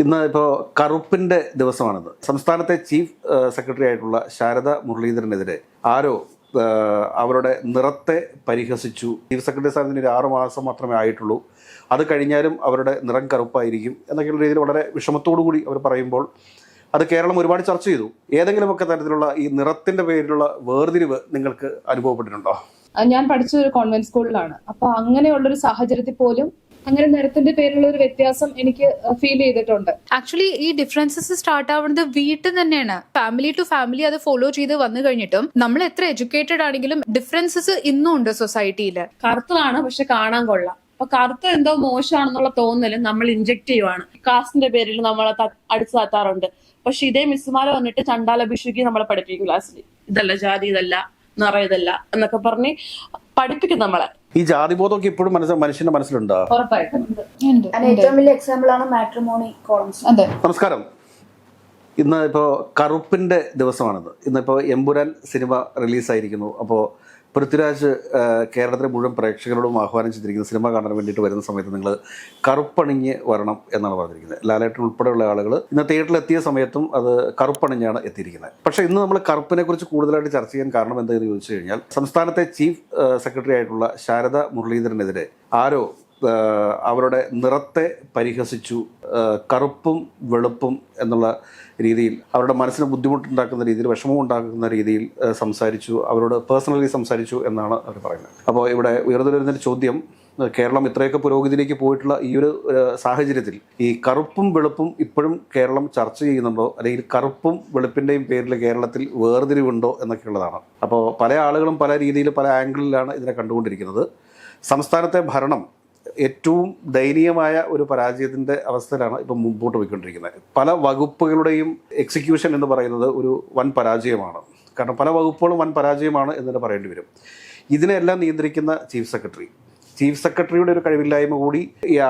ഇന്ന് ഇപ്പോൾ കറുപ്പിന്റെ ദിവസമാണിത്. സംസ്ഥാനത്തെ ചീഫ് സെക്രട്ടറി ആയിട്ടുള്ള ശാരദ മുരളീധരനെതിരെ ആരോ അവരുടെ നിറത്തെ പരിഹസിച്ചു. ചീഫ് സെക്രട്ടറി സ്ഥാനത്തിന് ഒരു ആറു മാസം മാത്രമേ ആയിട്ടുള്ളൂ. അത് കഴിഞ്ഞാലും അവരുടെ നിറം കറുപ്പായിരിക്കും എന്നൊക്കെയുള്ള രീതിയിൽ വളരെ വിഷമത്തോടു കൂടി അവർ പറയുമ്പോൾ അത് കേരളം ഒരുപാട് ചർച്ച ചെയ്തു. ഏതെങ്കിലുമൊക്കെ തരത്തിലുള്ള ഈ നിറത്തിന്റെ പേരിലുള്ള വേർതിരിവ് നിങ്ങൾക്ക് അനുഭവപ്പെട്ടിട്ടുണ്ടോ? ഞാൻ പഠിച്ചത് ഒരു കോൺവെന്റ് സ്കൂളിലാണ്. അപ്പൊ അങ്ങനെയുള്ളൊരു സാഹചര്യത്തിൽ പോലും അങ്ങനെ നിറത്തിന്റെ പേരിലുള്ള ഒരു വ്യത്യാസം എനിക്ക് ഫീൽ ചെയ്തിട്ടുണ്ട്. ആക്ച്വലി ഈ ഡിഫറൻസസ് സ്റ്റാർട്ട് ആവുന്നത് വീട്ടിൽ തന്നെയാണ്. ഫാമിലി ടു ഫാമിലി അത് ഫോളോ ചെയ്ത് വന്നു കഴിഞ്ഞിട്ടും നമ്മൾ എത്ര എഡ്യൂക്കേറ്റഡ് ആണെങ്കിലും ഡിഫറൻസസ് ഇന്നും ഉണ്ട് സൊസൈറ്റിയിൽ കറുത്തതാണ് പക്ഷെ കാണാൻ കൊള്ളാം. അപ്പൊ കറുത്ത എന്തോ മോശമാണെന്നുള്ള തോന്നൽ നമ്മൾ ഇഞ്ചെക്ട് ചെയ്യുവാണ്. കാസ്റ്റിന്റെ പേരിൽ നമ്മൾ അടിച്ചു താത്താറുണ്ട്. പക്ഷെ ഇതേ മിസ്സുമാരെ വന്നിട്ട് ചണ്ടാലഭിഷേകി നമ്മളെ പഠിപ്പിക്കും ക്ലാസ്സിൽ ഇതല്ല ജാതി ഇതല്ല നിറ ഇതല്ല എന്നൊക്കെ പറഞ്ഞ് പഠിപ്പിക്കും നമ്മളെ. ഈ ജാതി ജാതിബോധമൊക്കെ ഇപ്പോഴും മനസ്സ് മനുഷ്യന്റെ മനസ്സിലുണ്ടോ? ഏറ്റവും വലിയ എക്സാമ്പിൾ ആണ് മാട്രിമോണി കോളംസ് അതെ. നമസ്കാരം. ഇന്ന് ഇപ്പോൾ കറുപ്പിന്റെ ദിവസമാണിത്. ഇന്നിപ്പോൾ എമ്പുരാൻ സിനിമ റിലീസായിരിക്കുന്നു അപ്പോൾ പൃഥ്വിരാജ് കേരളത്തിലെ മുഴുവൻ പ്രേക്ഷകരോടും ആഹ്വാനം ചെയ്തിരിക്കുന്ന സിനിമ കാണാൻ വേണ്ടിയിട്ട് വരുന്ന സമയത്ത് നിങ്ങൾ കറുപ്പണിഞ്ഞ് വരണം എന്നാണ് പറഞ്ഞിരിക്കുന്നത്. ലാലേട്ടൻ ഉൾപ്പെടെയുള്ള ആളുകൾ ഇന്ന് തിയേറ്ററിൽ എത്തിയ സമയത്തും അത് കറുപ്പണിഞ്ഞാണ് എത്തിയിരിക്കുന്നത്. പക്ഷേ ഇന്ന് നമ്മൾ കറുപ്പിനെക്കുറിച്ച് കൂടുതലായിട്ട് ചർച്ച ചെയ്യാൻ കാരണം എന്താണെന്ന് ചോദിച്ചു കഴിഞ്ഞാൽ സംസ്ഥാനത്തെ ചീഫ് സെക്രട്ടറി ആയിട്ടുള്ള ശാരദ മുരളീധരനെതിരെ ആരോ അവരുടെ നിറത്തെ പരിഹസിച്ചു കറുപ്പും വെളുപ്പും എന്നുള്ള രീതിയിൽ അവരുടെ മനസ്സിന് ബുദ്ധിമുട്ടുണ്ടാക്കുന്ന രീതിയിൽ വിഷമം ഉണ്ടാക്കുന്ന രീതിയിൽ സംസാരിച്ചു അവരോട് പേഴ്സണലി സംസാരിച്ചു എന്നാണ് അവർ പറയുന്നത്. അപ്പോൾ ഇവിടെ ഉയർന്നു വരുന്നൊരു ചോദ്യം കേരളം ഇത്രയൊക്കെ പുരോഗതിയിലേക്ക് പോയിട്ടുള്ള ഈ ഒരു സാഹചര്യത്തിൽ ഈ കറുപ്പും വെളുപ്പും ഇപ്പോഴും കേരളം ചർച്ച ചെയ്യുന്നുണ്ടോ? അല്ലെങ്കിൽ കറുപ്പും വെളുപ്പിന്റെയും പേരിൽ കേരളത്തിൽ വേർതിരിവുണ്ടോ എന്നൊക്കെയുള്ളതാണ്. അപ്പോൾ പല ആളുകളും പല രീതിയിൽ പല ആംഗിളിലാണ് ഇതിനെ കണ്ടുകൊണ്ടിരിക്കുന്നത്. സംസ്ഥാനത്തെ ഭരണം ഏറ്റവും ദയനീയമായ ഒരു പരാജയത്തിന്റെ അവസ്ഥയിലാണ് ഇപ്പം മുമ്പോട്ട് പോയിക്കൊണ്ടിരിക്കുന്നത്. പല വകുപ്പുകളുടെയും എക്സിക്യൂഷൻ എന്ന് പറയുന്നത് ഒരു വൻ പരാജയമാണ്. കാരണം പല വകുപ്പുകളും വൻ പരാജയമാണ് എന്ന് തന്നെ പറയേണ്ടി വരും. ഇതിനെല്ലാം നിയന്ത്രിക്കുന്ന ചീഫ് സെക്രട്ടറി ചീഫ് സെക്രട്ടറിയുടെ ഒരു കഴിവില്ലായ്മ കൂടി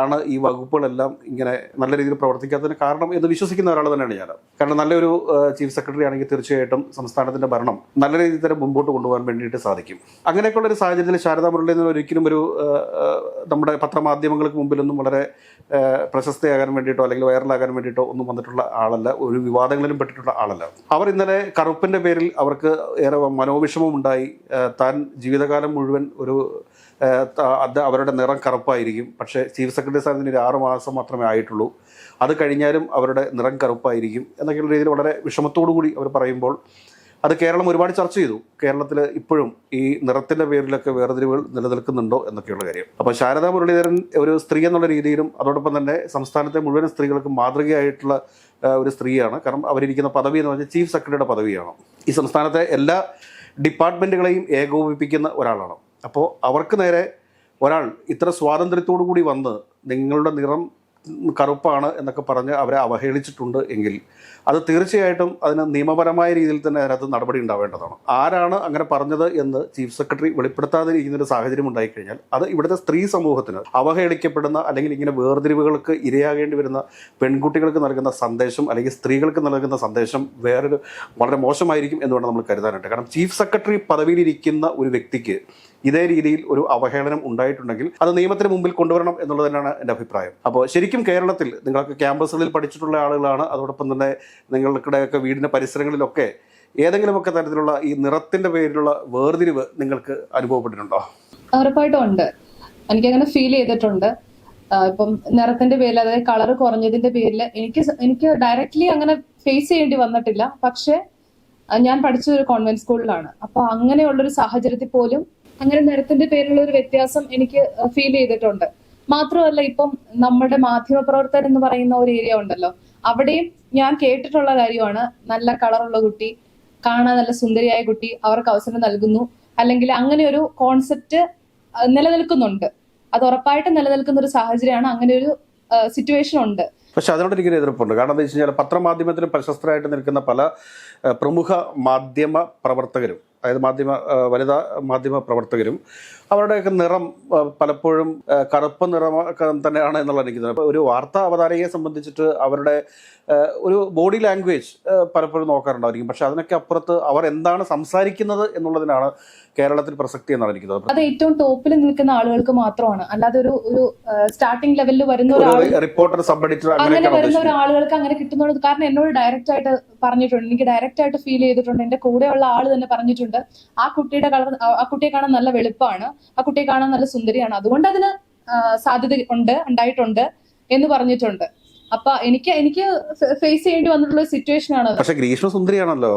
ആണ് ഈ വകുപ്പുകളെല്ലാം ഇങ്ങനെ നല്ല രീതിയിൽ പ്രവർത്തിക്കാത്തതിന് കാരണം എന്ന് വിശ്വസിക്കുന്ന ഒരാൾ തന്നെയാണ് ഞാൻ. കാരണം നല്ലൊരു ചീഫ് സെക്രട്ടറി ആണെങ്കിൽ തീർച്ചയായിട്ടും സംസ്ഥാനത്തിന്റെ ഭരണം നല്ല രീതിയിൽ തന്നെ മുമ്പോട്ട് കൊണ്ടുപോകാൻ വേണ്ടിയിട്ട് സാധിക്കും. അങ്ങനെയൊക്കെയുള്ള ഒരു സാഹചര്യത്തിൽ ശാരദാ മുരളീധരൻ ഒരിക്കലും ഒരു നമ്മുടെ പത്രമാധ്യമങ്ങൾക്ക് മുമ്പിലൊന്നും വളരെ പ്രശസ്തയാകാൻ വേണ്ടിയിട്ടോ അല്ലെങ്കിൽ വൈറലാകാൻ വേണ്ടിയിട്ടോ ഒന്നും വന്നിട്ടുള്ള ആളല്ല. ഒരു വിവാദങ്ങളിലും പെട്ടിട്ടുള്ള ആളല്ല. അവർ ഇന്നലെ കറുപ്പിന്റെ പേരിൽ അവർക്ക് ഏറെ മനോവിഷമം ഉണ്ടായി താൻ ജീവിതകാലം മുഴുവൻ ഒരു അത് അവരുടെ നിറം കറുപ്പായിരിക്കും. പക്ഷേ ചീഫ് സെക്രട്ടറി സ്ഥാനത്തിന് ഒരു ആറ് മാസം മാത്രമേ ആയിട്ടുള്ളൂ. അത് കഴിഞ്ഞാലും അവരുടെ നിറം കറുപ്പായിരിക്കും എന്നൊക്കെയുള്ള രീതിയിൽ വളരെ വിഷമത്തോടു കൂടി അവർ പറയുമ്പോൾ അത് കേരളം ഒരുപാട് ചർച്ച ചെയ്തു. കേരളത്തിൽ ഇപ്പോഴും ഈ നിറത്തിന്റെ പേരിലൊക്കെ വേർതിരിവുകൾ നിലനിൽക്കുന്നുണ്ടോ എന്നൊക്കെയുള്ള കാര്യം. അപ്പോൾ ശാരദാ മുരളീധരൻ ഒരു സ്ത്രീ എന്നുള്ള രീതിയിലും അതോടൊപ്പം തന്നെ സംസ്ഥാനത്തെ മുഴുവൻ സ്ത്രീകൾക്ക് മാതൃകയായിട്ടുള്ള ഒരു സ്ത്രീയാണ്. കാരണം അവരിരിക്കുന്ന പദവി എന്ന് പറഞ്ഞാൽ ചീഫ് സെക്രട്ടറിയുടെ പദവിയാണ്. ഈ സംസ്ഥാനത്തെ എല്ലാ ഡിപ്പാർട്ട്മെന്റുകളെയും ഏകോപിപ്പിക്കുന്ന ഒരാളാണ്. അപ്പോൾ അവർക്ക് നേരെ ഒരാൾ ഇത്ര സ്വാതന്ത്ര്യത്തോടു കൂടി വന്ന് നിങ്ങളുടെ നിറം കറുപ്പാണ് എന്നൊക്കെ പറഞ്ഞ് അവരെ അവഹേളിച്ചിട്ടുണ്ട് എങ്കിൽ അത് തീർച്ചയായിട്ടും അതിന് നിയമപരമായ രീതിയിൽ തന്നെ അതിനകത്ത് നടപടി ഉണ്ടാവേണ്ടതാണ്. ആരാണ് അങ്ങനെ പറഞ്ഞത് എന്ന് ചീഫ് സെക്രട്ടറി വെളിപ്പെടുത്താതെ ഒരു സാഹചര്യം ഉണ്ടായിക്കഴിഞ്ഞാൽ അത് ഇവിടുത്തെ സ്ത്രീ സമൂഹത്തിന് അവഹേളിക്കപ്പെടുന്ന അല്ലെങ്കിൽ ഇങ്ങനെ വേർതിരിവുകൾക്ക് ഇരയാകേണ്ടി വരുന്ന പെൺകുട്ടികൾക്ക് നൽകുന്ന സന്ദേശം അല്ലെങ്കിൽ സ്ത്രീകൾക്ക് നൽകുന്ന സന്ദേശം വേറൊരു വളരെ മോശമായിരിക്കും എന്ന് വേണം നമ്മൾ കരുതാനായിട്ട്. കാരണം ചീഫ് സെക്രട്ടറി പദവിയിലിരിക്കുന്ന ഒരു വ്യക്തിക്ക് ഇതേ രീതിയിൽ ഒരു അവഹേളനം ഉണ്ടായിട്ടുണ്ടെങ്കിൽ അത് നിയമത്തിന് മുമ്പിൽ കൊണ്ടുവരണം എന്നുള്ളത് തന്നെയാണ് എന്റെ അഭിപ്രായം. അപ്പോൾ ശരിക്കും കേരളത്തിൽ നിങ്ങൾക്ക് ക്യാമ്പസുകളിൽ പഠിച്ചിട്ടുള്ള ആളുകളാണ് അതോടൊപ്പം തന്നെ നിങ്ങളുടെയൊക്കെ വീടിന്റെ പരിസരങ്ങളിലൊക്കെ ഏതെങ്കിലുമൊക്കെ തരത്തിലുള്ള ഈ നിറത്തിന്റെ പേരിലുള്ള വേർതിരിവ് നിങ്ങൾക്ക് അനുഭവപ്പെട്ടിട്ടുണ്ടോ? ഉറപ്പായിട്ടും ഉണ്ട്. എനിക്കങ്ങനെ ഫീൽ ചെയ്തിട്ടുണ്ട്. ഇപ്പം നിറത്തിന്റെ പേരിൽ അതായത് കളർ കുറഞ്ഞതിന്റെ പേരിൽ എനിക്ക് എനിക്ക് ഡയറക്ട്ലി അങ്ങനെ ഫേസ് ചെയ്യേണ്ടി വന്നിട്ടില്ല. പക്ഷെ ഞാൻ പഠിച്ചത് ഒരു കോൺവെന്റ് സ്കൂളിലാണ് അപ്പൊ അങ്ങനെയുള്ളൊരു സാഹചര്യത്തിൽ പോലും അങ്ങനെ നിരത്തിന്റെ പേരിലുള്ള ഒരു വ്യത്യാസം എനിക്ക് ഫീൽ ചെയ്തിട്ടുണ്ട്. മാത്രമല്ല ഇപ്പം നമ്മുടെ മാധ്യമ പ്രവർത്തകർ എന്ന് പറയുന്ന ഒരു ഏരിയ ഉണ്ടല്ലോ. അവിടെയും ഞാൻ കേട്ടിട്ടുള്ള കാര്യമാണ്. നല്ല കളറുള്ള കുട്ടി കാണാൻ നല്ല സുന്ദരിയായ കുട്ടി അവർക്ക് അവസരം നൽകുന്നു. അല്ലെങ്കിൽ അങ്ങനെ ഒരു കോൺസെപ്റ്റ് നിലനിൽക്കുന്നുണ്ട്. അത് ഉറപ്പായിട്ടും നിലനിൽക്കുന്ന ഒരു സാഹചര്യമാണ്. അങ്ങനെ ഒരു സിറ്റുവേഷൻ ഉണ്ട്. പക്ഷെ അതിനോട് എനിക്കൊരു എതിർപ്പുണ്ട്. കാരണം എന്താ വെച്ച് കഴിഞ്ഞാൽ പത്രമാധ്യമത്തിന് പ്രശസ്തരായിട്ട് നിൽക്കുന്ന പല പ്രമുഖ മാധ്യമ പ്രവർത്തകരും അതായത് മാധ്യമ വനിതാ മാധ്യമ പ്രവർത്തകരും അവരുടെയൊക്കെ നിറം പലപ്പോഴും കറുപ്പ് നിറം തന്നെയാണ് എന്നുള്ള എനിക്ക് ഒരു വാർത്താ അവതാരകയെ സംബന്ധിച്ചിട്ട് അവരുടെ ഒരു ബോഡി ലാംഗ്വേജ് പലപ്പോഴും നോക്കാറുണ്ടായിരിക്കും. പക്ഷെ അതിനൊക്കെ അപ്പുറത്ത് അവർ എന്താണ് സംസാരിക്കുന്നത് എന്നുള്ളതിനാണ് കേരളത്തിൽ പ്രസക്തി എന്നാണ് എനിക്ക് തോന്നുന്നത്. അത് ഏറ്റവും ടോപ്പിൽ നിൽക്കുന്ന ആളുകൾക്ക് മാത്രമാണ്. അല്ലാതെ ഒരു ഒരു സ്റ്റാർട്ടിംഗ് ലെവലിൽ വരുന്ന റിപ്പോർട്ടർ സബ് എഡിറ്റർ അങ്ങനെ വരുന്ന ഉദ്ദേശിക്കുന്നത്. ഒരാളുകൾക്ക് അങ്ങനെ കിട്ടുന്നുള്ളത് കാരണം എന്നോട് ഡയറക്റ്റ് ആയിട്ട് പറഞ്ഞിട്ടുണ്ട്. എനിക്ക് ഡയറക്റ്റ് ആയിട്ട് ഫീൽ ചെയ്തിട്ടുണ്ട്. എന്റെ കൂടെയുള്ള ആൾ തന്നെ പറഞ്ഞിട്ടുണ്ട്. ആ കുട്ടിയുടെ കളർ ആ കുട്ടിയെ കാണാൻ നല്ല വെളുപ്പാണ്. ആ കുട്ടിയെ കാണാൻ നല്ല സുന്ദരിയാണ്. അതുകൊണ്ട് അതിന് സാധ്യത ഉണ്ട് ഉണ്ടായിട്ടുണ്ട് എന്ന് പറഞ്ഞിട്ടുണ്ട്. അപ്പൊ എനിക്ക് എനിക്ക് ഫേസ് ചെയ്യേണ്ടി വന്നിട്ടുള്ള സിറ്റുവേഷൻ ആണ് പക്ഷെ ഗ്രീഷ്മ സുന്ദരിയാണല്ലോ.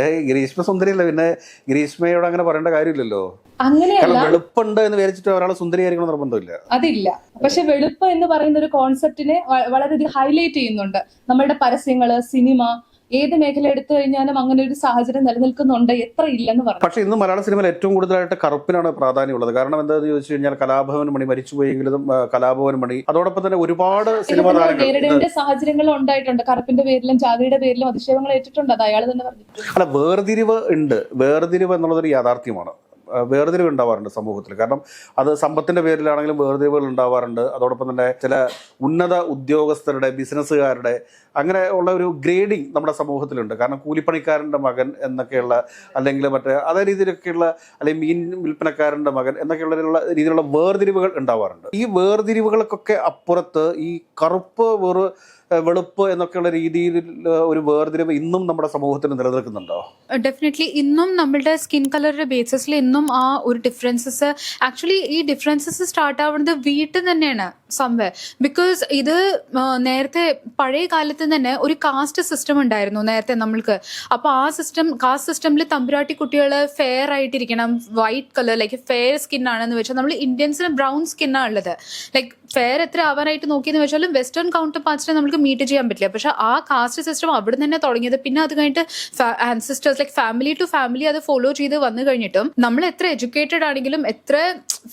ഗ്രീഷ്മ സുന്ദരിയല്ല പിന്നെ ഗ്രീഷ്മയോട് അങ്ങനെ പറയേണ്ട കാര്യമില്ലല്ലോ. അങ്ങനെയല്ല. വെളുപ്പുണ്ട് എന്ന് വിചാരിച്ചിട്ട് ഒരാൾ സുന്ദരിയായിരിക്കണം നിർബന്ധമില്ല. അതില്ല. പക്ഷെ വെളുപ്പ് എന്ന് പറയുന്ന ഒരു കോൺസെപ്റ്റിനെ വളരെയധികം ഹൈലൈറ്റ് ചെയ്യുന്നുണ്ട്. നമ്മളുടെ പരസ്യങ്ങൾ സിനിമ ഏത് മേഖല എടുത്തു കഴിഞ്ഞാലും അങ്ങനെ ഒരു സാഹചര്യം നിലനിൽക്കുന്നുണ്ട് എത്ര ഇല്ലെന്ന് പറഞ്ഞു പക്ഷെ ഇന്ന് മലയാള സിനിമയിൽ ഏറ്റവും കൂടുതലായിട്ട് കറുപ്പിനാണ് പ്രാധാന്യമുള്ളത്. കാരണം എന്താണെന്ന് ചോദിച്ചു കഴിഞ്ഞാൽ കലാഭവൻ മണി മരിച്ചുപോയെങ്കിലും പോയെങ്കിലും കലാഭവൻ മണി. അതോടൊപ്പം തന്നെ ഒരുപാട് സിനിമ നേരിടേണ്ട സാഹചര്യങ്ങൾ ഉണ്ടായിട്ടുണ്ട്. കറുപ്പിന്റെ പേരിലും ജാതിയുടെ പേരിലും അധിക്ഷേപങ്ങൾ ഏറ്റിട്ടുണ്ട്. അത് അയാൾ തന്നെ പറഞ്ഞു അല്ല വേർതിരിവ് ഉണ്ട്. വേർതിരിവ് എന്നുള്ളതൊരു യാഥാർത്ഥ്യമാണ്. വേർതിരിവ് ഉണ്ടാവാറുണ്ട് സമൂഹത്തിൽ. കാരണം അത് സമ്പത്തിന്റെ പേരിലാണെങ്കിലും വേർതിരിവുകൾ ഉണ്ടാവാറുണ്ട്. അതോടൊപ്പം തന്നെ ചില ഉന്നത ഉദ്യോഗസ്ഥരുടെ ബിസിനസ്സുകാരുടെ അങ്ങനെ ഉള്ള ഒരു ഗ്രേഡിങ് നമ്മുടെ സമൂഹത്തിലുണ്ട്. കാരണം കൂലിപ്പണിക്കാരന്റെ മകൻ എന്നൊക്കെയുള്ള അല്ലെങ്കിൽ മറ്റേ അതേ രീതിയിലൊക്കെയുള്ള അല്ലെങ്കിൽ മീൻ വിൽപ്പനക്കാരന്റെ മകൻ എന്നൊക്കെയുള്ള രീതിയിലുള്ള വേർതിരിവുകൾ ഉണ്ടാവാറുണ്ട്. ഈ വേർതിരിവുകൾക്കൊക്കെ അപ്പുറത്ത് ഈ കറുപ്പ് വേറ് വെളുപ്പ് എന്നൊക്കെയുള്ള രീതിയിൽ ഒരു വേർതിരിവ് ഇന്നും നമ്മുടെ സമൂഹത്തിൽ നിലനിൽക്കുന്നുണ്ടോ? ഡെഫിനറ്റ്ലി ഇന്നും നമ്മളുടെ സ്കിൻ കളറിന്റെ ബേസിസിൽ ഇന്നും ആ ഒരു ഡിഫറൻസസ് ആക്ച്വലി ഈ ഡിഫറൻസസ് സ്റ്റാർട്ട് ആവുന്നത് വീട്ടിൽ തന്നെയാണ് സംവേ ബിക്കോസ് ഇത് നേരത്തെ പഴയ കാലത്ത് തന്നെ ഒരു കാസ്റ്റ് സിസ്റ്റം ഉണ്ടായിരുന്നു നേരത്തെ നമ്മൾക്ക്. അപ്പോൾ ആ സിസ്റ്റം കാസ്റ്റ് സിസ്റ്റമിൽ തമ്പുരാട്ടി കുട്ടികൾ fair ആയിട്ടിരിക്കണം white colour like fair skin ആണെന്ന് വെച്ചാൽ നമ്മൾ ഇന്ത്യൻസിന് ബ്രൗൺ സ്കിന്നാണ് ഉള്ളത് ലൈക്ക് ഫെയർ എത്ര ആവാനായിട്ട് നോക്കിയെന്ന് വെച്ചാലും വെസ്റ്റേൺ കൗണ്ടർ പാർട്സിനെ നമുക്ക് മീറ്റ് ചെയ്യാൻ പറ്റില്ല. പക്ഷെ ആ കാസ്റ്റ് സിസ്റ്റം അവിടെ തന്നെ തുടങ്ങിയത് പിന്നെ അത് കഴിഞ്ഞിട്ട് ancestors like family to family അത് ഫോളോ ചെയ്ത് വന്നു കഴിഞ്ഞിട്ടും നമ്മൾ എത്ര എഡ്യൂക്കേറ്റഡ് ആണെങ്കിലും എത്ര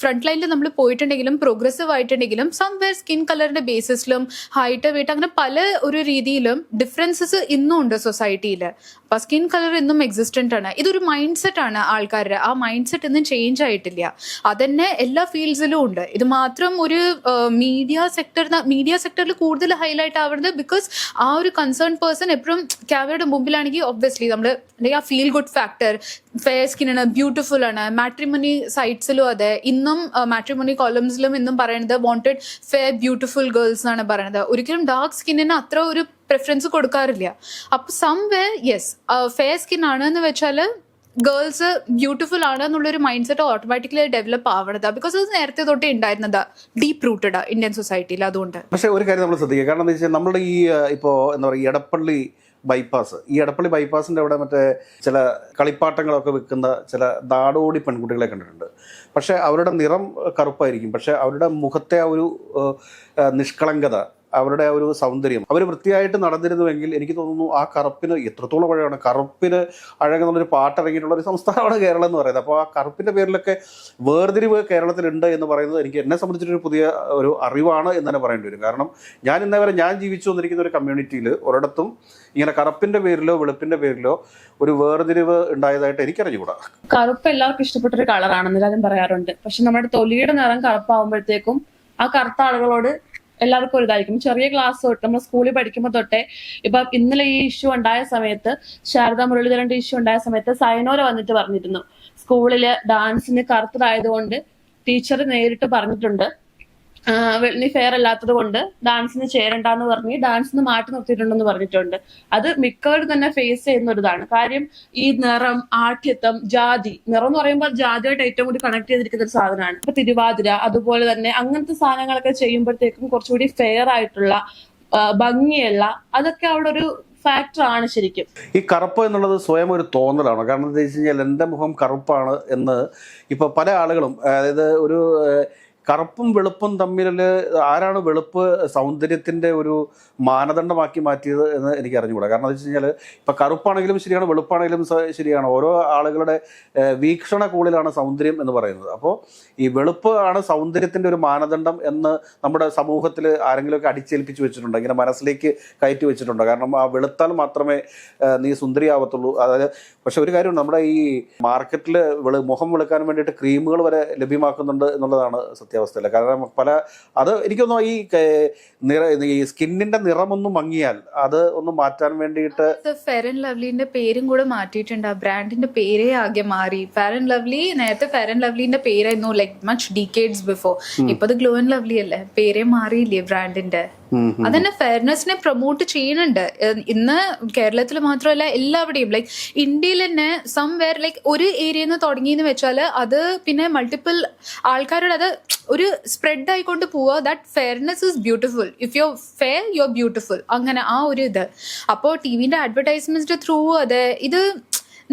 ഫ്രണ്ട് ലൈനിൽ നമ്മൾ പോയിട്ടുണ്ടെങ്കിലും പ്രോഗ്രസീവ് ആയിട്ടുണ്ടെങ്കിലും സംവെയർ സ്കിൻ കളറിന്റെ ബേസിസിലും ഹൈറ്റ് വെയിറ്റ് അങ്ങനെ പല ഒരു രീതിയിലും ഡിഫറൻസസ് ഇന്നും ഉണ്ട് സൊസൈറ്റിയിൽ അപ്പൊ സ്കിൻ കളർ ഇന്നും എക്സിസ്റ്റന്റ് ആണ്. ഇതൊരു മൈൻഡ് സെറ്റ് ആണ് ആൾക്കാരുടെ. ആ മൈൻഡ് സെറ്റ് ഇന്നും ചേഞ്ച് ആയിട്ടില്ല. അതന്നെ എല്ലാ ഫീൽഡ്സിലും ഉണ്ട്. ഇത് മാത്രം ഒരു മീഡിയ സെക്ടർ മീഡിയ സെക്ടറിൽ കൂടുതൽ ഹൈലൈറ്റ് ആവുന്നത് ബിക്കോസ് ആ ഒരു കൺസേൺ പേഴ്സൺ എപ്പോഴും ക്യാമറയുടെ മുമ്പിലാണെങ്കിൽ ഒബ്വിയസ്ലി നമ്മൾ അല്ലെങ്കിൽ ആ ഫീൽ ഗുഡ് ഫാക്ടർ ഫെയർ സ്കിന്നാണ് ബ്യൂട്ടിഫുൾ ആണ് മാട്രിമണി സൈറ്റ്സിലും അതെ. ഇന്നും മാട്രിമണി കോളംസിലും ഇന്നും പറയുന്നത് വോണ്ടഡ് ഫെയർ ബ്യൂട്ടിഫുൾ ഗേൾസ് എന്നാണ് പറയുന്നത് ഒരിക്കലും ഡാർക്ക് സ്കിന്നിന് അത്ര ഒരു പ്രിഫറൻസ് കൊടുക്കാറില്ല. അപ്പൊ സംവേ യെസ് ഫെയർ സ്കിൻ ആണ് എന്ന് വെച്ചാൽ ഗേൾസ് ബ്യൂട്ടിഫുൾ ആണ് എന്നുള്ളൊരു മൈൻഡ് സെറ്റ് ഓട്ടോമാറ്റിക്കലി ഡെവലപ്പ് ആവണത്. ബിക്കോസ് അത് നേരത്തെ തൊട്ടേ ഉണ്ടായിരുന്നത് ഡീപ് റൂട്ടഡ് ഇന്ത്യൻ സൊസൈറ്റിയിൽ അതുകൊണ്ട്. പക്ഷെ ഒരു കാര്യം നമ്മൾ ശ്രദ്ധിക്കുക. കാരണം എന്താ വെച്ചാൽ നമ്മുടെ ഈ ഇപ്പോൾ ഇപ്പോ എന്താ പറയുക എടപ്പള്ളി ബൈപ്പാസ് ഈ എടപ്പള്ളി ബൈപ്പാസിന്റെ അവിടെ മറ്റേ ചില കളിപ്പാട്ടങ്ങളൊക്കെ വിൽക്കുന്ന ചില നാടോടി പെൺകുട്ടികളെ കണ്ടിട്ടുണ്ട്. പക്ഷേ അവരുടെ നിറം കറുപ്പായിരിക്കും. പക്ഷേ അവരുടെ മുഖത്തെ ആ ഒരു നിഷ്കളങ്കത അവരുടെ ആ ഒരു സൗന്ദര്യം. അവർ വൃത്തിയായിട്ട് നടന്നിരുന്നുവെങ്കിൽ എനിക്ക് തോന്നുന്നു ആ കറുപ്പിന് എത്രത്തോളം അഴകാണ്. കറുപ്പിന് അഴകെന്നുള്ളൊരു പാട്ടിറങ്ങിയിട്ടുള്ള ഒരു സംസ്ഥാനമാണ് കേരളം എന്ന് പറയുന്നത്. അപ്പോൾ ആ കറുപ്പിന്റെ പേരിലൊക്കെ വേർതിരിവ് കേരളത്തിലുണ്ട് എന്ന് പറയുന്നത് എനിക്ക് എന്നെ സംബന്ധിച്ചിട്ടൊരു പുതിയ ഒരു അറിവാണ് എന്ന് തന്നെ പറയേണ്ടി വരും. കാരണം ഞാൻ ഇന്നേ വരെ ഞാൻ ജീവിച്ചു വന്നിരിക്കുന്ന ഒരു കമ്മ്യൂണിറ്റിയിൽ ഒരിടത്തും ഇങ്ങനെ കറുപ്പിന്റെ പേരിലോ വെളുപ്പിന്റെ പേരിലോ ഒരു വേർതിരിവ് ഉണ്ടായതായിട്ട് എനിക്കറിഞ്ഞുകൂടാ. കറുപ്പ് എല്ലാവർക്കും ഇഷ്ടപ്പെട്ട ഒരു കളറാണെന്ന് എല്ലാവരും പറയാറുണ്ട്. പക്ഷെ നമ്മുടെ തൊലിയുടെ നിറം കറുപ്പാകുമ്പോഴത്തേക്കും ആ കറുത്ത ആളുകളോട് എല്ലാവർക്കും ഒരു ഇതായിരിക്കും ചെറിയ ക്ലാസ് തൊട്ട് നമ്മൾ സ്കൂളിൽ പഠിക്കുമ്പോൾ തൊട്ടേ ഇപ്പൊ ഇന്നലെ ഈ ഇഷ്യൂ ഉണ്ടായ സമയത്ത് ശാരദാ മുരളീധരന്റെ ഇഷ്യൂ ഉണ്ടായ സമയത്ത് സൈനോര വന്നിട്ട് പറഞ്ഞിരുന്നു. സ്കൂളിൽ ഡാൻസിന് കറുത്തതായതുകൊണ്ട് ടീച്ചർ നേരിട്ട് പറഞ്ഞിട്ടുണ്ട്. നീ ഫെയർ അല്ലാത്തത് കൊണ്ട് ഡാൻസിന് ചേരണ്ടെന്ന് പറഞ്ഞ് ഡാൻസിന് മാറ്റി നിർത്തിയിട്ടുണ്ടെന്ന് പറഞ്ഞിട്ടുണ്ട്. അത് മിക്കവരും തന്നെ ഫേസ് ചെയ്യുന്ന ഒരു ഇതാണ് കാര്യം ഈ നിറം ആഠ്യത്വം ജാതി നിറം എന്ന് പറയുമ്പോൾ ജാതിയായിട്ട് ഏറ്റവും കൂടി കണക്ട് ചെയ്തിരിക്കുന്ന ഒരു സാധനമാണ്. ഇപ്പൊ തിരുവാതിര അതുപോലെ തന്നെ അങ്ങനത്തെ സാധനങ്ങളൊക്കെ ചെയ്യുമ്പോഴത്തേക്കും കുറച്ചുകൂടി ഫെയർ ആയിട്ടുള്ള ഭംഗിയുള്ള അതൊക്കെ അവിടെ ഒരു ഫാക്ടർ ആണ് ശരിക്കും. ഈ കറുപ്പ് എന്നുള്ളത് സ്വയം ഒരു തോന്നലാണ്. കാരണം എന്താ വെച്ച് കഴിഞ്ഞാൽ എന്റെ മുഖം കറുപ്പാണ് എന്ന് ഇപ്പോൾ പല ആളുകളും അതായത് ഒരു കറുപ്പും വെളുപ്പും തമ്മിൽ ആരാണ് വെളുപ്പ് സൗന്ദര്യത്തിന്റെ ഒരു മാനദണ്ഡമാക്കി മാറ്റിയത് എന്ന് എനിക്ക് അറിഞ്ഞുകൂടാ. കാരണം എന്താ വെച്ച് കഴിഞ്ഞാൽ ഇപ്പം കറുപ്പാണെങ്കിലും ശരിയാണ് വെളുപ്പാണെങ്കിലും ശരിയാണ്. ഓരോ ആളുകളുടെ വീക്ഷണകൂളിലാണ് സൗന്ദര്യം എന്ന് പറയുന്നത്. അപ്പോൾ ഈ വെളുപ്പ് ആണ് സൗന്ദര്യത്തിന്റെ ഒരു മാനദണ്ഡം എന്ന് നമ്മുടെ സമൂഹത്തിൽ ആരെങ്കിലുമൊക്കെ അടിച്ചേൽപ്പിച്ച് വെച്ചിട്ടുണ്ടോ? ഇങ്ങനെ മനസ്സിലേക്ക് കയറ്റി വെച്ചിട്ടുണ്ടോ? കാരണം ആ വെളുത്താൽ മാത്രമേ നീ സുന്ദരിയാവത്തുള്ളൂ. അതായത് പക്ഷെ ഒരു കാര്യമുണ്ട്. നമ്മുടെ ഈ മാർക്കറ്റിൽ മുഖം വെളുക്കാൻ വേണ്ടിയിട്ട് ക്രീമുകൾ വരെ ലഭ്യമാക്കുന്നുണ്ട് എന്നുള്ളതാണ് സത്യാവസ്ഥയിൽ കാരണം പല അത് എനിക്കൊന്നും ഈ നിറ ഈ സ്കിന്നിന്റെ നിറമൊന്നും മങ്ങിയാൽ അത് ഒന്ന് മാറ്റാൻ വേണ്ടിയിട്ട് ഫെയർ ആൻഡ് ലവ്ലിന്റെ പേരും കൂടെ മാറ്റിയിട്ടുണ്ട്. ആ ബ്രാൻഡിന്റെ പേരേ ആകെ മാറി. ഫെയർ ആൻഡ് ലവ്ലി നേരത്തെ ഫെയർ ആൻഡ് ലവ്ലിന്റെ പേരായിരുന്നു ലൈക് മച്ച് ഡീക്കേഡ്സ് ബിഫോർ ഇപ്പൊ അത് ഗ്ലോ ആൻഡ് ലവ്ലി അല്ലേ? പേരേ മാറിയില്ലേ ബ്രാൻഡിന്റെ? അതന്നെ ഫെയർനെസ്സിനെ പ്രൊമോട്ട് ചെയ്യുന്നുണ്ട്. ഇന്ന് കേരളത്തിൽ മാത്രമല്ല എല്ലാവിടെയും. ലൈക് ഇന്ത്യയിൽ തന്നെ സംവെയർ ലൈക്ക് ഒരു ഏരിയയിൽ നിന്ന് തുടങ്ങിയെന്ന് വെച്ചാൽ അത് പിന്നെ മൾട്ടിപ്പിൾ ആൾക്കാരോട് അത് ഒരു സ്പ്രെഡ് ആയിക്കൊണ്ട് പോവുക that fairness is beautiful if you fair you are beautiful അങ്ങനെ ആ ഒരു ഇത്. അപ്പോൾ ടി വിന്റെ അഡ്വർടൈസ്മെന്റ് ത്രൂ അതെ ഇത്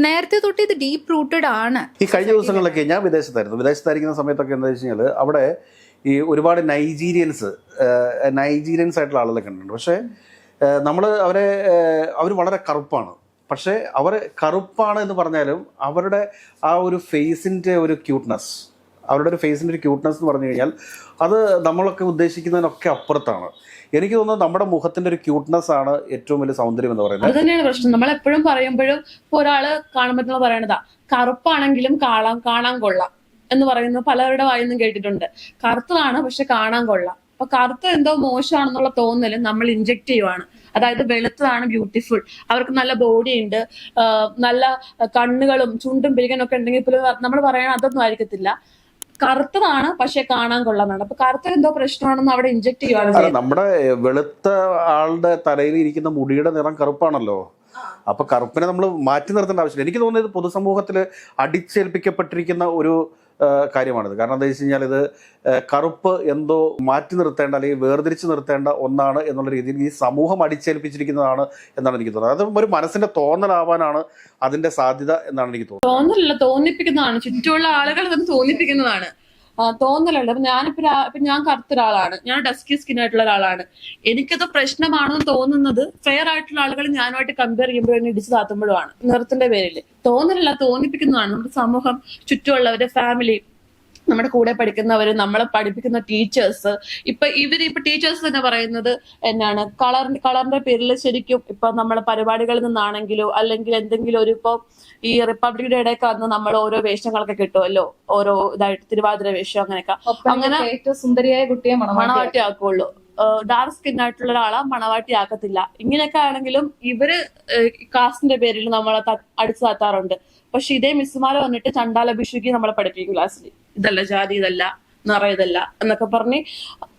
നേരത്തെ തൊട്ട് ഇത് ഡീപ്പ് റൂട്ടഡ് ആണ്. ഈ കഴിഞ്ഞ ദിവസങ്ങളിലൊക്കെ ഞാൻ വിദേശത്തായിരുന്നു. വിദേശത്തായിരിക്കുന്ന സമയത്തൊക്കെ എന്താ വെച്ച് കഴിഞ്ഞാൽ അവിടെ ഈ ഒരുപാട് നൈജീരിയൻസ് നൈജീരിയൻസ് ആയിട്ടുള്ള ആളുകളെ കണ്ടിട്ടുണ്ട്. പക്ഷേ നമ്മൾ അവരെ അവർ വളരെ കറുപ്പാണ്. പക്ഷേ അവർ കറുപ്പാണ് എന്ന് പറഞ്ഞാലും അവരുടെ ആ ഒരു ഫേസിന്റെ ഒരു ക്യൂട്ട്നെസ് അവരുടെ ഒരു ഫേസിന്റെ ഒരു ക്യൂട്ട്നെസ് എന്ന് പറഞ്ഞു കഴിഞ്ഞാൽ അത് നമ്മളൊക്കെ ഉദ്ദേശിക്കുന്നതിനൊക്കെ അപ്പുറത്താണ്. എനിക്ക് തോന്നുന്നത് നമ്മുടെ മുഖത്തിന്റെ ഒരു ക്യൂട്ട്നെസ് ആണ് ഏറ്റവും വലിയ സൗന്ദര്യം എന്ന് പറയുന്നത്. അത് തന്നെയാണ് പ്രശ്നം. നമ്മൾ എപ്പോഴും പറയുമ്പോഴും ഒരാൾ കാണുമ്പോൾ പറയണതാ കറുപ്പാണെങ്കിലും കാണാൻ കാണാൻ കൊള്ളാം. എന്ന് പറയുന്നത് പലരുടെ വായിന്നും കേട്ടിട്ടുണ്ട്. കറുത്തതാണ് പക്ഷെ കാണാൻ കൊള്ളാം. അപ്പൊ കറുത്ത എന്തോ മോശമാണെന്നുള്ള തോന്നൽ നമ്മൾ ഇഞ്ചെക്ട് ചെയ്യുവാണ്. അതായത് വെളുത്തതാണ് ബ്യൂട്ടിഫുൾ അവർക്ക് നല്ല ബോഡി ഉണ്ട്. നല്ല കണ്ണുകളും ചുണ്ടും പിരികനും ഒക്കെ ഉണ്ടെങ്കിൽ പോലും നമ്മൾ പറയണ അതൊന്നും ആയിരിക്കത്തില്ല. കറുത്തതാണ് പക്ഷെ കാണാൻ കൊള്ളാന്നാണ് അപ്പൊ കറുത്ത എന്തോ പ്രശ്നമാണെന്ന് അവിടെ ഇഞ്ചെക്ട് ചെയ്യുവാണ് നമ്മുടെ വെളുത്ത ആളുടെ തലയിൽ ഇരിക്കുന്ന മുടിയുടെ നിറം കറുപ്പാണല്ലോ. അപ്പൊ കറുപ്പിനെ നമ്മൾ മാറ്റി നിർത്തേണ്ട ആവശ്യമില്ല. എനിക്ക് തോന്നുന്നത് പൊതുസമൂഹത്തിൽ അടിച്ചേൽപ്പിക്കപ്പെട്ടിരിക്കുന്ന ഒരു കാര്യമാണിത്. കാരണം എന്താ വെച്ച് കഴിഞ്ഞാൽ ഇത് കറുപ്പ് എന്തോ മാറ്റി നിർത്തേണ്ട അല്ലെങ്കിൽ വേർതിരിച്ച് നിർത്തേണ്ട ഒന്നാണ് എന്നുള്ള രീതിയിൽ ഈ സമൂഹം അടിച്ചേൽപ്പിച്ചിരിക്കുന്നതാണ് എന്നാണ് എനിക്ക് തോന്നുന്നത്. അത് ഒരു മനസ്സിന്റെ തോന്നലാവാനാണ് അതിന്റെ സാധ്യത എന്നാണ് എനിക്ക് തോന്നുന്നത്. തോന്നലല്ല തോന്നിപ്പിക്കുന്നതാണ്. ചുറ്റുമുള്ള ആളുകൾ തന്നെ തോന്നിപ്പിക്കുന്നതാണ്. ആ, തോന്നലല്ല അപ്പൊ ഞാനിപ്പോ ഇപ്പൊ ഞാൻ കറുത്ത ഒരാളാണ് ഞാൻ ഡസ്കി സ്കിൻ ആയിട്ടുള്ള ഒരാളാണ്. എനിക്കത് പ്രശ്നമാണെന്ന് തോന്നുന്നത് ഫെയർ ആയിട്ടുള്ള ആളുകൾ ഞാനുമായിട്ട് കമ്പയർ ചെയ്യുമ്പോൾ എന്നെ ഇടിച്ചു താത്തുമ്പോഴുമാണ്. നിറത്തിന്റെ പേരിൽ തോന്നലല്ല തോന്നിപ്പിക്കുന്നതാണ് നമ്മുടെ സമൂഹം ചുറ്റുമുള്ളവരുടെ ഫാമിലി നമ്മുടെ കൂടെ പഠിക്കുന്നവർ നമ്മളെ പഠിപ്പിക്കുന്ന ടീച്ചേഴ്സ്. ഇപ്പൊ ഇവർ ഇപ്പൊ ടീച്ചേഴ്സ് തന്നെ പറയുന്നത് എന്നാണ്. കളർ കളറിന്റെ പേരിൽ ശരിക്കും ഇപ്പൊ നമ്മളെ പരിപാടികളിൽ നിന്നാണെങ്കിലോ അല്ലെങ്കിൽ എന്തെങ്കിലും ഒരു ഇപ്പൊ ഈ റിപ്പബ്ലിക് ഡേയുടെ ഒക്കെ അന്ന് നമ്മൾ ഓരോ വേഷങ്ങളൊക്കെ കിട്ടുമല്ലോ ഓരോ ഇതായിട്ട് തിരുവാതിര വേഷം അങ്ങനെയൊക്കെ. അങ്ങനെ ഏറ്റവും സുന്ദരിയായ കുട്ടിയെ മണവാട്ടി മണവാട്ടി ആക്കുള്ളൂ. ഡാർക്ക് സ്കിൻ ആയിട്ടുള്ള ഒരാളെ മണവാട്ടി ആക്കത്തില്ല. ഇങ്ങനെയൊക്കെ ആണെങ്കിലും ഇവർ കാസ്റ്റിന്റെ പേരിൽ നമ്മളെ അടിച്ചു താത്താറുണ്ട് പക്ഷെ ഇതേ മിസ്സുമാരെ വന്നിട്ട് ചണ്ടാലഭിഷേകി നമ്മളെ പഠിപ്പിക്കും ക്ലാസ്സിൽ ഇതല്ല ജാതി ഇതല്ല നിറ ഇതല്ല എന്നൊക്കെ പറഞ്ഞ്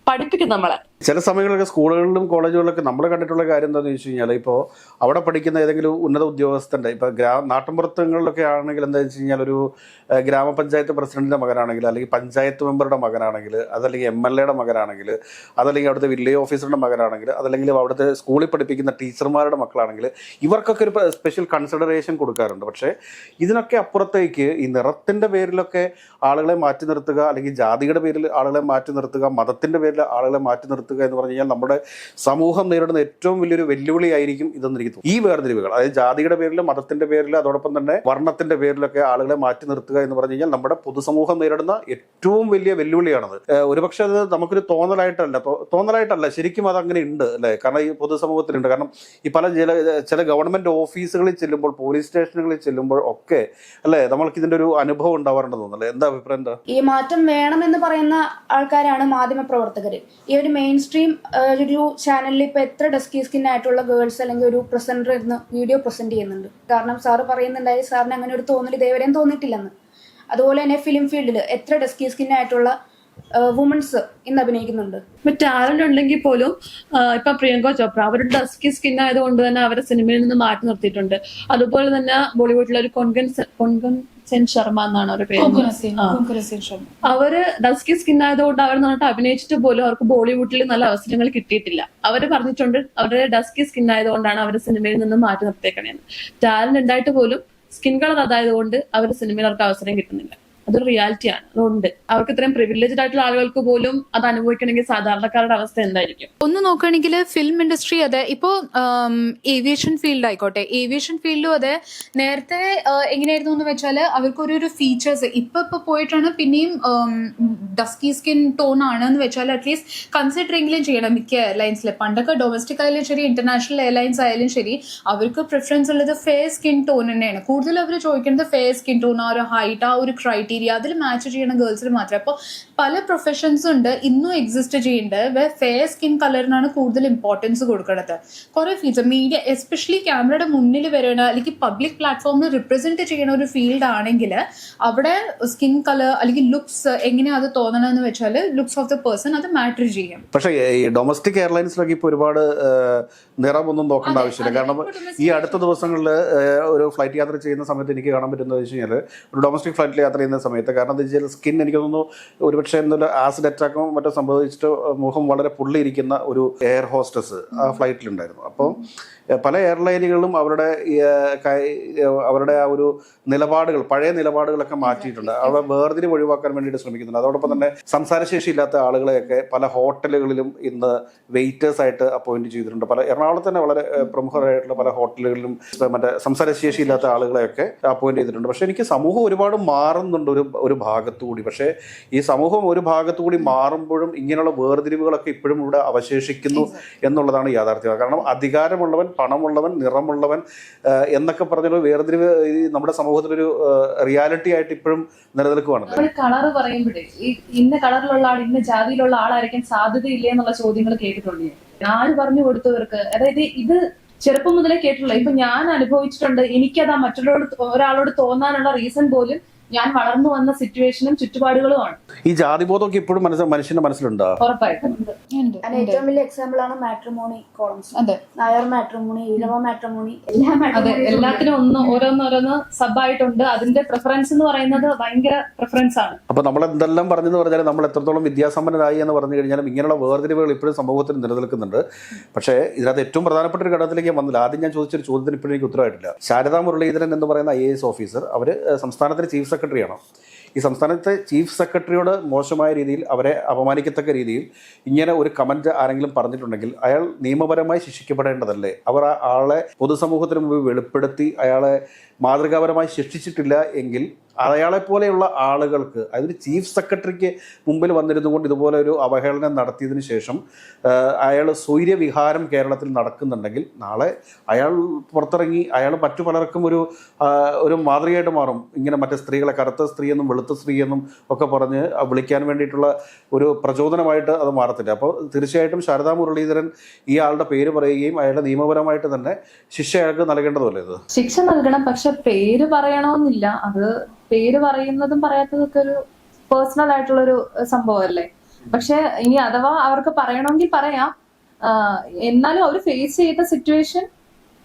പഠിപ്പിക്കും നമ്മളെ. ചില സമയങ്ങളിലൊക്കെ സ്കൂളുകളിലും കോളേജുകളിലൊക്കെ നമ്മൾ കണ്ടിട്ടുള്ള കാര്യം എന്താണെന്ന് വെച്ച് കഴിഞ്ഞാൽ ഇപ്പോൾ അവിടെ പഠിക്കുന്ന ഏതെങ്കിലും ഉന്നത ഉദ്യോഗസ്ഥന്റെ ഇപ്പോൾ ഗ്രാ നാട്ടിൻപുറത്തുകളിലൊക്കെ ആണെങ്കിൽ എന്താ വെച്ച് കഴിഞ്ഞാൽ ഒരു ഗ്രാമപഞ്ചായത്ത് പ്രസിഡന്റിന്റെ മകനാണെങ്കിൽ അല്ലെങ്കിൽ പഞ്ചായത്ത് മെമ്പറുടെ മകനാണെങ്കിൽ അതല്ലെങ്കിൽ എം എൽ എയുടെ മകനാണെങ്കിൽ അതല്ലെങ്കിൽ അവിടുത്തെ വില്ലേജ് ഓഫീസറുടെ മകനാണെങ്കിൽ അതല്ലെങ്കിൽ അവിടുത്തെ സ്കൂളിൽ പഠിപ്പിക്കുന്ന ടീച്ചർമാരുടെ മക്കളാണെങ്കിൽ ഇവർക്കൊക്കെ ഒരു സ്പെഷ്യൽ കൺസിഡറേഷൻ കൊടുക്കാറുണ്ട്. പക്ഷേ ഇതിനൊക്കെ അപ്പുറത്തേക്ക് ഈ നിറത്തിന്റെ പേരിലൊക്കെ ആളുകളെ മാറ്റി നിർത്തുക അല്ലെങ്കിൽ ജാതിയുടെ പേരിൽ ആളുകളെ മാറ്റി നിർത്തുക മതത്തിന്റെ പേരിൽ ആളുകളെ മാറ്റി നിർത്തുക എന്ന് പറഞ്ഞു കഴിഞ്ഞാൽ നമ്മുടെ സമൂഹം നേരിടുന്ന ഏറ്റവും വലിയൊരു വെല്ലുവിളിയായിരിക്കും ഇതെന്ന് എനിക്ക് തോന്നുന്നു. ഈ വേർതിരിവുകൾ അതായത് ജാതിയുടെ പേരിലും മതത്തിന്റെ പേരിലും അതോടൊപ്പം തന്നെ വർണത്തിന്റെ പേരിലൊക്കെ ആളുകളെ മാറ്റി നിർത്തുക എന്ന് പറഞ്ഞു കഴിഞ്ഞാൽ നമ്മുടെ പൊതുസമൂഹം നേരിടുന്ന ഏറ്റവും വലിയ വെല്ലുവിളിയാണത്. ഒരുപക്ഷെ അത് നമുക്കൊരു തോന്നലായിട്ടല്ല തോന്നലായിട്ടല്ല ശരിക്കും അത് അങ്ങനെ ഉണ്ട് അല്ലേ? കാരണം ഈ പൊതുസമൂഹത്തിലുണ്ട്. കാരണം ഈ പല ചില ചില ഗവൺമെന്റ് ഓഫീസുകളിൽ ചെല്ലുമ്പോൾ പോലീസ് സ്റ്റേഷനുകളിൽ ചെല്ലുമ്പോൾ ഒക്കെ അല്ലേ നമ്മൾക്ക് ഇതിന്റെ ഒരു അനുഭവം ഉണ്ടാവാറുണ്ടെന്ന് തോന്നുന്നല്ലേ എന്താ അഭിപ്രായം എന്താ? ഈ മാറ്റം വേണമെന്ന് പറയുന്ന ആൾക്കാരാണ് മാധ്യമ പ്രവർത്തകർ ഈ ഒരു മെയിൻ സ്ട്രീം ഒരു ചാനലിൽ ഇപ്പൊ എത്ര ഡസ്കി സ്കിൻ ആയിട്ടുള്ള ഗേൾസ് അല്ലെങ്കിൽ ഒരു പ്രസന്റർ ഇരുന്ന് വീഡിയോ പ്രസന്റ് ചെയ്യുന്നുണ്ട്. കാരണം സാറ് പറയുന്നുണ്ടായി സാറിന് അങ്ങനെ ഒരു തോന്നൽ ഇതേവരെയും തോന്നിയിട്ടില്ലെന്ന്. അതുപോലെ തന്നെ ഫിലിം ഫീൽഡിൽ എത്ര ഡസ്കി സ്കിൻ ആയിട്ടുള്ള വുമൺസ് ഇന്ന് അഭിനയിക്കുന്നുണ്ട്. ഇപ്പൊ ടാലന്റ് ഉണ്ടെങ്കിൽ പോലും ഇപ്പൊ പ്രിയങ്ക ചോപ്ര അവരുടെ ഡസ്കി സ്കിൻ ആയതുകൊണ്ട് തന്നെ അവരെ സിനിമയിൽ നിന്ന് മാറ്റി നിർത്തിയിട്ടുണ്ട്. അതുപോലെ തന്നെ ബോളിവുഡിലെ ഒരു കൊൻകൻ സെൻ ശർമ്മ എന്നാണ് അവരുടെ പേര്. അവർ ഡസ്കി സ്കിൻ ആയതുകൊണ്ട് അവർ നന്നായിട്ട് അഭിനയിച്ചിട്ട് പോലും അവർക്ക് ബോളിവുഡിൽ നല്ല അവസരങ്ങൾ കിട്ടിയിട്ടില്ല. അവർ പറഞ്ഞിട്ടുണ്ട് അവരുടെ ഡസ്കി സ്കിൻ ആയതുകൊണ്ടാണ് അവരുടെ സിനിമയിൽ നിന്ന് മാറ്റി നിർത്തിയേക്കണേന്ന്. ടാലന്റ് ഉണ്ടായിട്ട് പോലും സ്കിൻ കളർ അതായത് കൊണ്ട് അവർ സിനിമയിൽ അവർക്ക് അവസരം കിട്ടുന്നില്ല. അതൊരു റിയാലിറ്റിയാണ് അതുകൊണ്ട് അവർക്ക് ഇത്രയും പ്രിവിലേജ്ഡ് ആയിട്ടുള്ള ആളുകൾക്ക് പോലും അത് അനുഭവിക്കണമെങ്കിൽ സാധാരണക്കാരുടെ അവസ്ഥ എന്തായിരിക്കും? ഒന്ന് നോക്കുകയാണെങ്കിൽ ഫിലിം ഇൻഡസ്ട്രി അതെ ഇപ്പോൾ ഏവിയേഷൻ ഫീൽഡ് ആയിക്കോട്ടെ. ഏവിയേഷൻ ഫീൽഡും അതെ നേരത്തെ എങ്ങനെയായിരുന്നു എന്ന് വെച്ചാൽ അവർക്ക് ഒരു ഒരു ഫീച്ചേഴ്സ് ഇപ്പൊ ഇപ്പൊ പോയിട്ടാണ് പിന്നെയും ഡസ്കി സ്കിൻ ടോൺ ആണ് എന്ന് വെച്ചാൽ അറ്റ്ലീസ്റ്റ് കൺസിഡറിംഗിലും ചെയ്യണം. മിക്ക എയർലൈൻസിൽ പണ്ടൊക്കെ ഡൊമസ്റ്റിക് ആയാലും ശരി ഇന്റർനാഷണൽ എയർലൈൻസ് ആയാലും ശരി അവർക്ക് പ്രിഫറൻസ് ഉള്ളത് ഫെയർ സ്കിൻ ടോൺ തന്നെയാണ്. കൂടുതൽ അവർ ചോദിക്കുന്നത് ഫെയർ സ്കിൻ ടോൺ ആ ഒരു ഹൈറ്റ് ആ ഒരു ക്രൈറ്റീരിയ അതിൽ മാച്ച് ചെയ്യണ ഗേൾസിൽ മാത്രം. അപ്പോൾ പല പ്രൊഫഷൻസ് ഉണ്ട് ഇന്നും എക്സിസ്റ്റ് ചെയ്യുന്നുണ്ട് ഫെയർ സ്കിൻ കളറിനാണ് കൂടുതൽ ഇമ്പോർട്ടൻസ് കൊടുക്കുന്നത് കുറേ ഫീച്ചർ മീഡിയ എസ്പെഷ്യലി ക്യാമറയുടെ മുന്നിൽ വരുന്ന അല്ലെങ്കിൽ പബ്ലിക് പ്ലാറ്റ്ഫോമിൽ റിപ്രസെന്റ് ചെയ്യുന്ന ഒരു ഫീൽഡ് ആണെങ്കിൽ അവിടെ സ്കിൻ കളർ അല്ലെങ്കിൽ ലുക്സ് എങ്ങനെയാണ് അത് തോന്നണമെന്ന് വെച്ചാൽ ലുക്സ് ഓഫ് ദ പേഴ്സൺ അത് മാറ്റർ ചെയ്യും. പക്ഷേ ഈ ഡൊമസ്റ്റിക് എയർലൈൻസിലൊക്കെ ഇപ്പോൾ ഒരുപാട് നിറമൊന്നും നോക്കേണ്ട ആവശ്യമില്ല. കാരണം ഈ അടുത്ത ദിവസങ്ങളിൽ ഒരു ഫ്ലൈറ്റ് യാത്ര ചെയ്യുന്ന സമയത്ത് എനിക്ക് കാണാൻ പറ്റുന്നത് വെച്ച് കഴിഞ്ഞാൽ ഒരു ഡൊമസ്റ്റിക് ഫ്ലൈറ്റിൽ യാത്ര ചെയ്യുന്ന സമയത്ത്. കാരണം എന്താ വെച്ചാൽ സ്കിൻ എനിക്ക് തോന്നുന്നു ഒരുപക്ഷെ എന്തൊരു ആസിഡ് അറ്റാക്കോ മറ്റോ സംഭവിച്ചിട്ട് മുഖം വളരെ പുള്ളിയിരിക്കുന്ന ഒരു എയർ ഹോസ്റ്റസ് ആ ഫ്ലൈറ്റിലുണ്ടായിരുന്നു അപ്പം ഏഹ്, പല എയർലൈനുകളിലും അവരുടെ അവരുടെ ആ ഒരു നിലപാടുകൾ പഴയ നിലപാടുകളൊക്കെ മാറ്റിയിട്ടുണ്ട്. അവിടെ വേർതിരിവ് ഒഴിവാക്കാൻ വേണ്ടിയിട്ട് ശ്രമിക്കുന്നുണ്ട്. അതോടൊപ്പം തന്നെ സംസാരശേഷി ഇല്ലാത്ത ആളുകളെയൊക്കെ പല ഹോട്ടലുകളിലും ഇന്ന് വെയിറ്റേഴ്സ് ആയിട്ട് അപ്പോയിന്റ് ചെയ്തിട്ടുണ്ട്. പല എറണാകുളത്ത് തന്നെ വളരെ പ്രമുഖരായിട്ടുള്ള പല ഹോട്ടലുകളിലും മറ്റേ സംസാരശേഷി ഇല്ലാത്ത ആളുകളെയൊക്കെ അപ്പോയിന്റ് ചെയ്തിട്ടുണ്ട്. പക്ഷേ എനിക്ക് സമൂഹം ഒരുപാട് മാറുന്നുണ്ട് ഒരു ഒരു ഭാഗത്തുകൂടി പക്ഷേ ഈ സമൂഹം ഒരു ഭാഗത്തുകൂടി മാറുമ്പോഴും ഇങ്ങനെയുള്ള വേർതിരിവുകളൊക്കെ ഇപ്പോഴും ഇവിടെ അവശേഷിക്കുന്നു എന്നുള്ളതാണ് യാഥാർത്ഥ്യം കാരണം അധികാരമുള്ളവൻ പണമുള്ളവൻ നിറമുള്ളവൻ എന്നൊക്കെ പറഞ്ഞൊരു വേർതിരിവ് നമ്മുടെ സമൂഹത്തിലൊരു റിയാലിറ്റി ആയിട്ട് ഇപ്പോഴും നിലനിൽക്കുവാണ് കളർ പറയുമ്പോഴേ ഇന്ന കളറിലുള്ള ആൾ ഇന്ന ജാതിയിലുള്ള ആളായിരിക്കാൻ സാധ്യതയില്ലേ എന്നുള്ള ചോദ്യങ്ങൾ കേട്ടിട്ടുണ്ട്. ആര് പറഞ്ഞു കൊടുത്തവർക്ക് അതായത് ഇത് ചെറുപ്പം മുതലേ കേട്ടിട്ടുള്ള ഇപ്പൊ ഞാൻ അനുഭവിച്ചിട്ടുണ്ട് എനിക്കത് ആ മറ്റുള്ളവരോട് ഒരാളോട് തോന്നാനുള്ള റീസൺ പോലും ഞാൻ വളർന്നു വന്ന സിറ്റുവേഷനും ചുറ്റുപാടുകളുമാണ്. ഈ ജാതി ജാതിബോധമൊക്കെ ഇപ്പോഴും മനസ്സ് മനുഷ്യന്റെ മനസ്സിലുണ്ടോ? ഉറപ്പായിട്ടും ഏറ്റവും വലിയ എക്സാമ്പിൾ ആണ് മാട്രിമോണി കോളംസ് അതെ. നായർ മാട്രിമോണി ഈഴവ മാട്രിമോണി എല്ലാ അതെ എല്ലാത്തിനും ഒന്ന് ഓരോന്നോരോന്ന് സബ് ആയിട്ടുണ്ട്. അതിന്റെ പ്രിഫറൻസ് എന്ന് പറയുന്നത് ഭയങ്കര പ്രിഫറൻസ് ആണ്. അപ്പൊ നമ്മൾ എന്തെല്ലാം പറഞ്ഞെന്ന് പറഞ്ഞാൽ നമ്മൾ എത്രത്തോളം വിദ്യാസമ്പന്നരായി എന്ന് പറഞ്ഞു കഴിഞ്ഞാലും ഇങ്ങനെയുള്ള വേർതിരിവുകൾ ഇപ്പോഴും സമൂഹത്തിൽ നിലനിൽക്കുന്നുണ്ട്. പക്ഷേ ഇതിനകത്ത് ഏറ്റവും പ്രധാനപ്പെട്ട ഒരു ഘടകത്തിലേക്ക് വന്നില്ല. ആദ്യം ഞാൻ ചോദിച്ചൊരു ചോദ്യത്തിന് ഇപ്പോഴും എനിക്ക് ഉത്തരവായിട്ടില്ല. ശാരദാ മുരളീധരൻ എന്ന് പറയുന്ന ഐ എസ് ഓഫീസർ അവർ സംസ്ഥാനത്തിന്റെ ചീഫ് സെക്രട്ടറിയാണ്? ഈ സംസ്ഥാനത്തെ ചീഫ് സെക്രട്ടറിയോട് മോശമായ രീതിയിൽ അവരെ അപമാനിക്കത്തക്ക രീതിയിൽ ഇങ്ങനെ ഒരു കമന്റ് ആരെങ്കിലും പറഞ്ഞിട്ടുണ്ടെങ്കിൽ അയാൾ നിയമപരമായി ശിക്ഷിക്കപ്പെടേണ്ടതല്ലേ? അവർ ആ ആളെ പൊതുസമൂഹത്തിന് മുമ്പ് വെളിപ്പെടുത്തി അയാളെ മാതൃകാപരമായി ശിക്ഷിച്ചിട്ടില്ല എങ്കിൽ അയാളെ പോലെയുള്ള ആളുകൾക്ക് അതായത് ചീഫ് സെക്രട്ടറിക്ക് മുമ്പിൽ വന്നിരുന്നു കൊണ്ട് ഇതുപോലെ ഒരു അവഹേളനം നടത്തിയതിന് ശേഷം അയാൾ സൂര്യവിഹാരം കേരളത്തിൽ നടക്കുന്നുണ്ടെങ്കിൽ നാളെ അയാൾ പുറത്തിറങ്ങി അയാൾ മറ്റു പലർക്കും ഒരു ഒരു മാതൃകയായിട്ട് മാറും. ഇങ്ങനെ മറ്റേ സ്ത്രീകളെ കറുത്ത സ്ത്രീയെന്നും വെളുത്ത സ്ത്രീയെന്നും ഒക്കെ പറഞ്ഞ് വിളിക്കാൻ വേണ്ടിയിട്ടുള്ള ഒരു പ്രചോദനമായിട്ട് അത് മാറത്തില്ല. അപ്പോൾ തീർച്ചയായിട്ടും ശാരദാ മുരളീധരൻ ഈ ആളുടെ പേര് പറയുകയും അയാളുടെ നിയമപരമായിട്ട് തന്നെ ശിക്ഷ അയാൾക്ക് നൽകേണ്ടതല്ലേ ഇത്? ശിക്ഷ നൽകണം പക്ഷെ പേര് പറയണമെന്നില്ല. അത് പേര് പറയുന്നതും പറയാത്തതൊക്കെ ഒരു പേഴ്സണൽ ആയിട്ടുള്ള ഒരു സംഭവമല്ലേ? പക്ഷെ ഇനി അഥവാ അവർക്ക് പറയണമെങ്കിൽ പറയാം. എന്നാലും അവർ ഫേസ് ചെയ്ത സിറ്റുവേഷൻ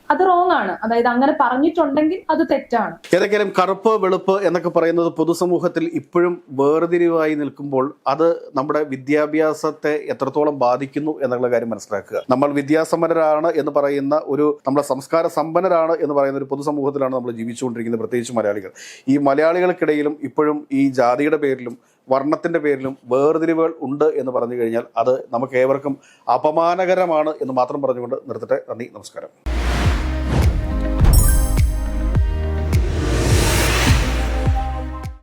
അത് റോങ് ആണ്. അതായത് അങ്ങനെ പറഞ്ഞിട്ടുണ്ടെങ്കിൽ അത് തെറ്റാണ്. ഏതെങ്കിലും കറുപ്പ് വെളുപ്പ് എന്നൊക്കെ പറയുന്നത് പൊതുസമൂഹത്തിൽ ഇപ്പോഴും വേർതിരിവായി നിൽക്കുമ്പോൾ അത് നമ്മുടെ വിദ്യാഭ്യാസത്തെ എത്രത്തോളം ബാധിക്കുന്നു എന്നുള്ള കാര്യം മനസ്സിലാക്കുക. നമ്മൾ വിദ്യാസമ്പന്നരാണ് എന്ന് പറയുന്ന ഒരു നമ്മുടെ സംസ്കാര സമ്പന്നരാണ് എന്ന് പറയുന്ന ഒരു പൊതുസമൂഹത്തിലാണ് നമ്മൾ ജീവിച്ചുകൊണ്ടിരിക്കുന്നത് പ്രത്യേകിച്ച് മലയാളികൾ. ഈ മലയാളികൾക്കിടയിലും ഇപ്പോഴും ഈ ജാതിയുടെ പേരിലും വർണത്തിന്റെ പേരിലും വേർതിരിവുകൾ ഉണ്ട് എന്ന് പറഞ്ഞു കഴിഞ്ഞാൽ അത് നമുക്ക് ഏവർക്കും അപമാനകരമാണ് എന്ന് മാത്രം പറഞ്ഞുകൊണ്ട് നിർത്തട്ടെ. നന്ദി നമസ്കാരം.